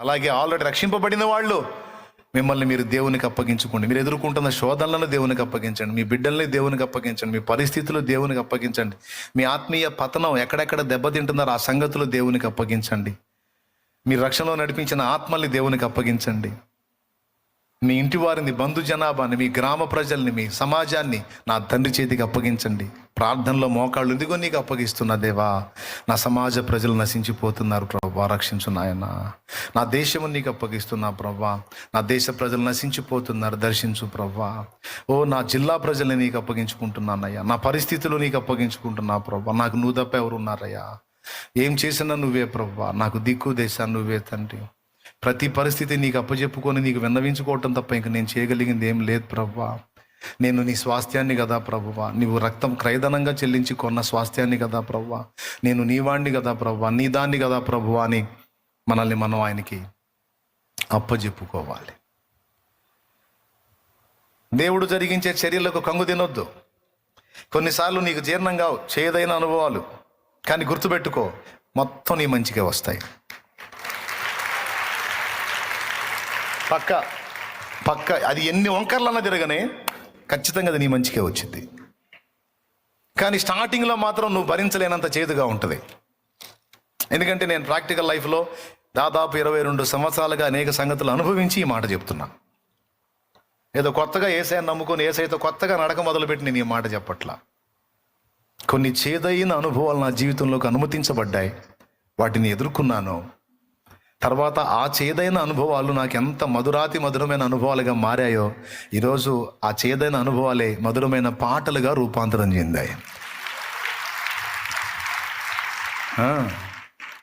అలాగే ఆల్రెడీ రక్షింపబడిన వాళ్ళు. మిమ్మల్ని మీరు దేవునికి అప్పగించుకోండి. మీరు ఎదుర్కొంటున్న శోధనలను దేవునికి అప్పగించండి. మీ బిడ్డల్ని దేవునికి అప్పగించండి. మీ పరిస్థితులు దేవునికి అప్పగించండి. మీ ఆత్మీయ పతనం ఎక్కడెక్కడ దెబ్బతింటున్నారో ఆ సంగతులు దేవునికి అప్పగించండి. మీ రక్షణలో నడిపించిన ఆత్మల్ని దేవునికి అప్పగించండి. మీ ఇంటి వారిని బంధు జనాభాని మీ గ్రామ ప్రజల్ని మీ సమాజాన్ని నా తండ్రి చేతికి అప్పగించండి. ప్రార్థనలో మోకాళ్ళు ఇదిగో నీకు అప్పగిస్తున్నా దేవా. నా సమాజ ప్రజలు నశించిపోతున్నారు ప్రభా రక్షించు నాయన నా దేశము నీకు అప్పగిస్తున్నా ప్రభా నా దేశ ప్రజలు నశించిపోతున్నారు దర్శించు ప్రభా ఓ నా జిల్లా ప్రజల్ని నీకు అప్పగించుకుంటున్నానయ్యా. నా పరిస్థితులు నీకు అప్పగించుకుంటున్నా ప్రభా నాకు నువ్వు తప్ప ఎవరు ఉన్నారయ్యా ఏం చేసినా నువ్వే ప్రభా నాకు దిక్కు దేశాన్ని నువ్వే తండ్రి. ప్రతి పరిస్థితి నీకు అప్పచెప్పుకొని నీకు విన్నవించుకోవటం తప్ప ఇంక నేను చేయగలిగింది ఏం లేదు ప్రభా నేను నీ స్వాస్థ్యాన్ని కదా ప్రభువ. నీవు రక్తం క్రయధనంగా చెల్లించి కొన్న స్వాస్థ్యాన్ని కదా ప్రభువ. నేను నీ వాణ్ణి కదా ప్రభువ. నీ దాన్ని కదా ప్రభువ అని మనల్ని మనం ఆయనకి అప్పజెప్పుకోవాలి. దేవుడు జరిగించే చర్యలకు కంగు తినొద్దు. కొన్నిసార్లు నీకు జీర్ణం కావు చేదైన అనుభవాలు. కానీ గుర్తుపెట్టుకో మొత్తం నీ మంచిగా వస్తాయి. పక్క పక్క అది ఎన్ని వంకర్లన్నా తిరగనే ఖచ్చితంగా అది నీ మంచికే వచ్చింది. కానీ స్టార్టింగ్లో మాత్రం నువ్వు భరించలేనంత చేదుగా ఉంటుంది. ఎందుకంటే నేను ప్రాక్టికల్ లైఫ్లో దాదాపు ఇరవై రెండు సంవత్సరాలుగా అనేక సంగతులు అనుభవించి ఈ మాట చెప్తున్నా. ఏదో కొత్తగా ఏసఐని నమ్ముకొని ఏసైతో కొత్తగా నడక మొదలుపెట్టి నేను ఈ మాట చెప్పట్లా. కొన్ని చేదైన అనుభవాలు నా జీవితంలోకి అనుమతించబడ్డాయి. వాటిని ఎదుర్కొన్నాను. తర్వాత ఆ చేదైన అనుభవాలు నాకు ఎంత మధురాతి మధురమైన అనుభవాలుగా మారాయో ఈరోజు ఆ చేదైన అనుభవాలే మధురమైన పాటలుగా రూపాంతరం చెందాయి.